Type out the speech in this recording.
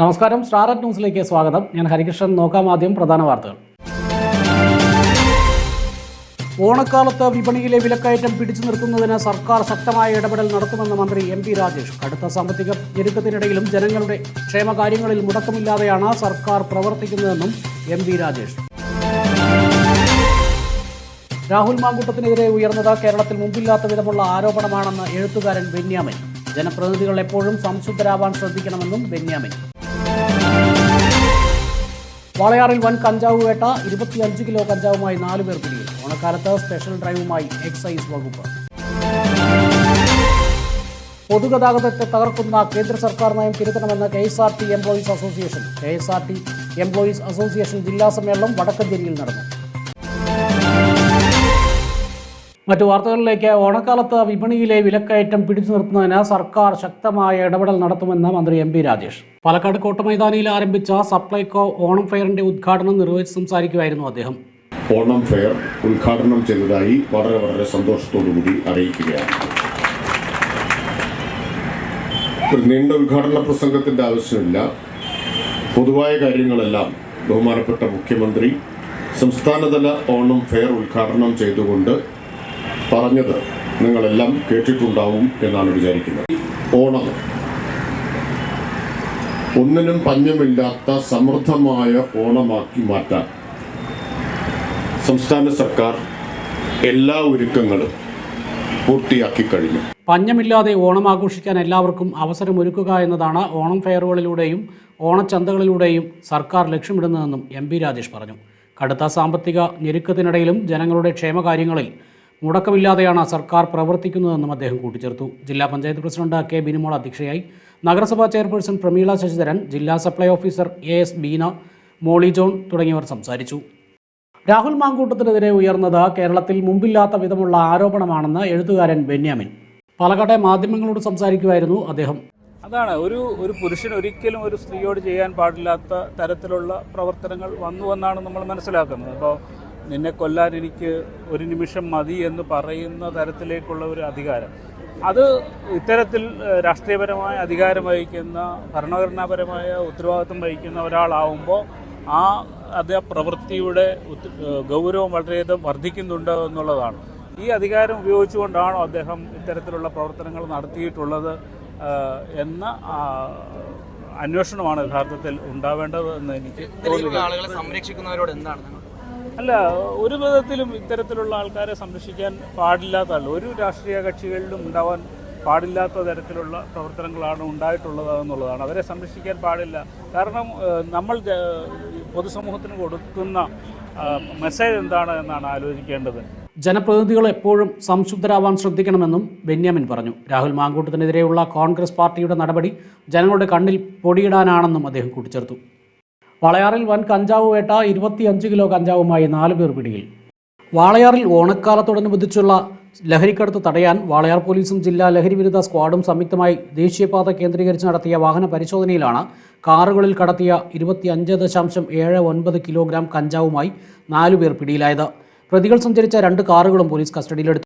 നമസ്കാരം. സ്റ്റാർ ന്യൂസിലേക്ക് സ്വാഗതം. ഞാൻ ഹരികൃഷ്ണൻ. നോക്കാം ആദ്യം പ്രധാന വാർത്തകൾ. ഓണക്കാലത്ത് വിപണിയിലെ വിലക്കയറ്റം പിടിച്ചു നിർത്തുന്നതിന് സർക്കാർ ശക്തമായ ഇടപെടൽ നടത്തുമെന്ന് മന്ത്രി എം പി രാജേഷ്. കടുത്ത സാമ്പത്തിക ഞെരുക്കത്തിനിടയിലും ജനങ്ങളുടെ ക്ഷേമകാര്യങ്ങളിൽ മുടക്കമില്ലാതെയാണ് സർക്കാർ പ്രവർത്തിക്കുന്നതെന്നും എം പി രാജേഷ്. രാഹുൽ മാങ്കൂട്ടത്തിനെതിരെ ഉയർന്നത് കേരളത്തിൽ മുമ്പില്ലാത്ത വിധമുള്ള ആരോപണമാണെന്ന് എഴുത്തുകാരൻ ബെന്യാമിൻ. ജനപ്രതിനിധികൾ എപ്പോഴും സംശുദ്ധരാവാൻ ശ്രദ്ധിക്കണമെന്നും ബെന്യാമിൻ. വാളയാറിൽ വൻ കഞ്ചാവ് വേട്ട ഇരുപത്തിയഞ്ച് കിലോ കഞ്ചാവുമായി നാല് പേർ പിടിയിൽ. ഓണക്കാലത്ത് സ്പെഷ്യൽ ഡ്രൈവുമായി എക്സൈസ് വകുപ്പ്. പൊതുഗതാഗതത്തെ തകർക്കുന്ന കേന്ദ്ര സർക്കാർ നയം തിരുത്തണമെന്ന് K S R T employees association K S R T employees association ജില്ലാ സമ്മേളനം വടക്കഞ്ചേരിയിൽ നടന്നു. മറ്റു വാർത്തകളിലേക്ക്. ഓണക്കാലത്ത് വിപണിയിലെ വിലക്കയറ്റം പിടിച്ചു നിർത്തുന്നതിന് സർക്കാർ ശക്തമായ ഇടപെടൽ നടത്തുമെന്ന് മന്ത്രി എം പി രാജേഷ്. പാലക്കാട് കോട്ടമൈതാനിയിൽ ആരംഭിച്ച സപ്ലൈകോ ഓണം ഫെയറിന്റെ ഉദ്ഘാടനം നിർവഹിച്ച് സംസാരിക്കുകയായിരുന്നു അദ്ദേഹം. ഓണം ഫെയർ ഉദ്ഘാടനം ചെയ്തതായി വളരെ വളരെ സന്തോഷത്തോടുകൂടി അറിയിക്കുകയാണ്. ഒരു നീണ്ട ഉദ്ഘാടന പ്രസംഗത്തിന്റെ ആവശ്യമില്ല. പൊതുവായ കാര്യങ്ങളെല്ലാം ബഹുമാനപ്പെട്ട മുഖ്യമന്ത്രി സംസ്ഥാനതല ഓണം ഫെയർ ഉദ്ഘാടനം ചെയ്തുകൊണ്ട് പറഞ്ഞത് നിങ്ങളെല്ലാം കേട്ടിട്ടുണ്ടാവും എന്നാണ് വിചാരിക്കുന്നത്. ഓണം. ഒന്നിനും പഞ്ഞമില്ലാത്ത സമൃദ്ധമായ ഓണമാക്കി മാറ്റാൻ സംസ്ഥാന സർക്കാർ എല്ലാ ഒരുക്കങ്ങളും പൂർത്തിയാക്കി കഴിഞ്ഞു. പഞ്ഞമില്ലാതെ ഓണം ആഘോഷിക്കാൻ എല്ലാവർക്കും അവസരം ഒരുക്കുക എന്നതാണ് ഓണം ഫെയറുകളിലൂടെയും ഓണച്ചന്തകളിലൂടെയും സർക്കാർ ലക്ഷ്യമിടുന്നതെന്നും എം പി രാജേഷ് പറഞ്ഞു. കടുത്ത സാമ്പത്തിക ഞെരുക്കത്തിനിടയിലും ജനങ്ങളുടെ ക്ഷേമകാര്യങ്ങളിൽ മുടക്കമില്ലാതെയാണ് സർക്കാർ പ്രവർത്തിക്കുന്നതെന്നും അദ്ദേഹം കൂട്ടിച്ചേർത്തു. ജില്ലാ പഞ്ചായത്ത് പ്രസിഡന്റ് കെ ബിനിമോൾ അധ്യക്ഷയായി നഗരസഭാ ചെയർപേഴ്സൺ പ്രമീള ശശിധരൻ ജില്ലാ supply officer A S Beena Molly John തുടങ്ങിയവർ സംസാരിച്ചു. രാഹുൽ മാങ്കൂട്ടത്തിനെതിരെ ഉയർന്നത് കേരളത്തിൽ മുമ്പില്ലാത്ത വിധമുള്ള ആരോപണമാണെന്ന് എഴുത്തുകാരൻ ബെന്യാമിൻ. പാലക്കാട്ടെ മാധ്യമങ്ങളോട് സംസാരിക്കുമായിരുന്നു അദ്ദേഹം. അതാണ് ഒരു ഒരു പുരുഷൻ ഒരിക്കലും ഒരു സ്ത്രീയോട് ചെയ്യാൻ പാടില്ലാത്ത തരത്തിലുള്ള പ്രവർത്തനങ്ങൾ വന്നു എന്നാണ് നമ്മൾ മനസ്സിലാക്കുന്നത്. അപ്പോൾ നിന്നെ കൊല്ലാൻ എനിക്ക് ഒരു നിമിഷം മതി എന്ന് പറയുന്ന തരത്തിലേക്കുള്ള ഒരു അധികാരം. അത് ഇത്തരത്തിൽ രാഷ്ട്രീയപരമായ അധികാരം വഹിക്കുന്ന ഭരണഘടനാപരമായ ഉത്തരവാദിത്വം വഹിക്കുന്ന ഒരാളാവുമ്പോൾ ആ അത് പ്രവൃത്തിയുടെ ഗൗരവം വളരെയധികം വർദ്ധിക്കുന്നുണ്ട് എന്നുള്ളതാണ്. ഈ അധികാരം ഉപയോഗിച്ചുകൊണ്ടാണോ അദ്ദേഹം ഇത്തരത്തിലുള്ള പ്രവർത്തനങ്ങൾ നടത്തിയിട്ടുള്ളത് എന്ന അന്വേഷണമാണ് യഥാർത്ഥത്തിൽ ഉണ്ടാവേണ്ടത് എന്ന് എനിക്ക് ആളുകളെ സംരക്ഷിക്കുന്നവരോട് എന്താണ് അല്ല ഒരു വിധത്തിലും ഇത്തരത്തിലുള്ള ആൾക്കാരെ സംരക്ഷിക്കാൻ പാടില്ലാത്തതല്ല. ഒരു രാഷ്ട്രീയ കക്ഷികളിലും ഉണ്ടാവാൻ പാടില്ലാത്ത തരത്തിലുള്ള പ്രവർത്തനങ്ങളാണ് ഉണ്ടായിട്ടുള്ളത് എന്നുള്ളതാണ്. അവരെ സംരക്ഷിക്കാൻ പാടില്ല. കാരണം നമ്മൾ പൊതുസമൂഹത്തിന് കൊടുക്കുന്ന മെസ്സേജ് എന്താണ് എന്നാണ് ആലോചിക്കേണ്ടത്. ജനപ്രതിനിധികൾ എപ്പോഴും സംശുദ്ധരാവാൻ ശ്രദ്ധിക്കണമെന്നും ബെന്യാമിൻ പറഞ്ഞു. രാഹുൽ മാങ്കൂട്ടത്തിനെതിരെയുള്ള കോൺഗ്രസ് പാർട്ടിയുടെ നടപടി ജനങ്ങളുടെ കണ്ണിൽ പൊടിയിടാനാണെന്നും അദ്ദേഹം കൂട്ടിച്ചേർത്തു. വാളയാറിൽ വൻ കഞ്ചാവ് വേട്ട ഇരുപത്തിയഞ്ച് കിലോ കഞ്ചാവുമായി നാല് പേർ പിടിയിൽ. വാളയാറിൽ ഓണക്കാലത്തോടനുബന്ധിച്ചുള്ള ലഹരിക്കടത്ത് തടയാൻ വാളയാർ പോലീസും ജില്ലാ ലഹരി വിരുദ്ധ സ്ക്വാഡും സംയുക്തമായി ദേശീയപാത കേന്ദ്രീകരിച്ച് നടത്തിയ വാഹന പരിശോധനയിലാണ് കാറുകളിൽ കടത്തിയ ഇരുപത്തിയഞ്ച് ദശാംശം ഏഴ് ഒൻപത് കിലോഗ്രാം കഞ്ചാവുമായി നാലുപേർ പിടിയിലായത്. പ്രതികൾ സഞ്ചരിച്ച രണ്ട് കാറുകളും പോലീസ് കസ്റ്റഡിയിലെടുത്തു.